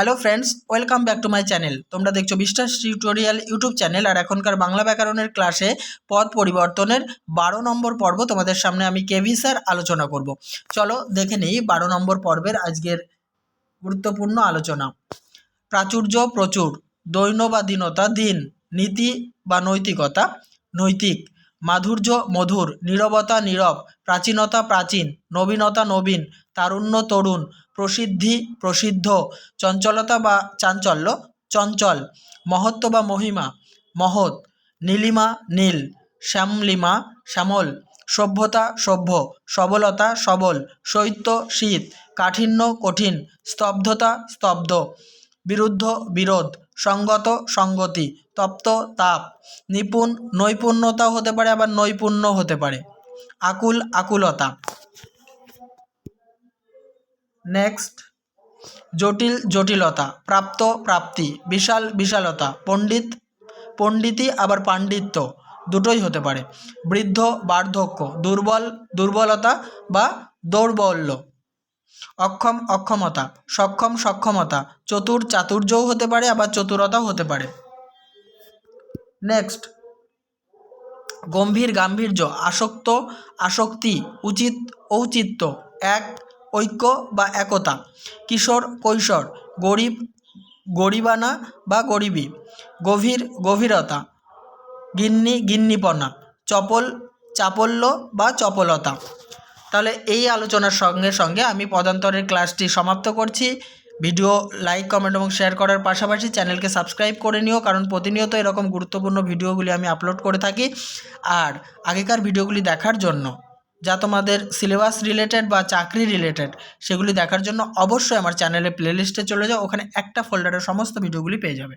Hello friends welcome back to my channel তোমরা দেখছ বিশ্বাস টিউটোরিয়াল ইউটিউব চ্যানেল, আর এখনকার বাংলা ব্যাকরণের ক্লাসে পদ পরিবর্তনের বারো নম্বর পর্ব তোমাদের সামনে আমি কেভি স্যার আলোচনা করব। চলো দেখে নিই বারো নম্বর পর্বের আজকের গুরুত্বপূর্ণ আলোচনা। প্রাচুর্য প্রচুর দৈন্য বা দীনতা দিন, নীতি বা নৈতিকতা নৈতিক, মাধুর্য মধুর, নীরবতা নীরব, প্রাচীনতা প্রাচীন, নবীনতা নবীন তারুণ্য তরুণ, প্রসিদ্ধি, প্রসিদ্ধ, চঞ্চলতা বা চাঞ্চল্য, চঞ্চল, মহত্ব বা মহিমা, মহৎ, নীলিমা, নীল, শ্যামলিমা, শ্যামল, সভ্যতা, সভ্য, সবলতা, সবল, শৈত্য, শীত, কাঠিন্য, কঠিন, স্তব্ধতা, স্তব্ধ, বিরুদ্ধ, বিরোধ, সঙ্গত, সঙ্গতি, তপ্ত, তাপ, নিপুণ নৈপুণ্যতা হতে পারে, আবার নৈপুণ্য হতে পারে। আকুল, আকুলতা। নেক্সট জটিল, জটিলতা, প্রাপ্ত, প্রাপ্তি, বিশাল, বিশালতা, পণ্ডিত, পণ্ডিতি, আবার পাণ্ডিত্য, দুটোই হতে পারে। বৃদ্ধ, বার্ধক্য, দুর্বল, দুর্বলতা বা দৌর্বল্য। অক্ষম, অক্ষমতা, সক্ষম, সক্ষমতা, চতুর, চাতুর্যও হতে পারে, আবার চতুরতাও হতে পারে। নেক্সট গম্ভীর, গাম্ভীর্য, আসক্ত, আসক্তি, উচিত, ঔচিত্য, এক ঐক্য বা একতা। কিশোর, কৈশোর, গরিব, গরিবানা বা গরিবী। গভীর, গভীরতা। গিন্নি, গিন্নিপনা। চপল, চাপল্য বা চপলতা। তাহলে এই আলোচনার সঙ্গে সঙ্গে আমি পদান্তরের ক্লাসটি সমাপ্ত করছি। ভিডিও লাইক, কমেন্ট এবং শেয়ার করার পাশাপাশি চ্যানেলকে সাবস্ক্রাইব করে নিও, কারণ প্রতিনিয়ত এরকম গুরুত্বপূর্ণ ভিডিওগুলি আমি আপলোড করে থাকি আর আগেকার ভিডিওগুলি দেখার জন্য। যা তোমাদের সিলেবাস রিলেটেড বা চাকরি রিলেটেড সেগুলি দেখার জন্য অবশ্যই আমার চ্যানেলের প্লেলিস্টে চলে যাও। ওখানে একটা ফোল্ডারে সমস্ত ভিডিওগুলি পেয়ে যাবে।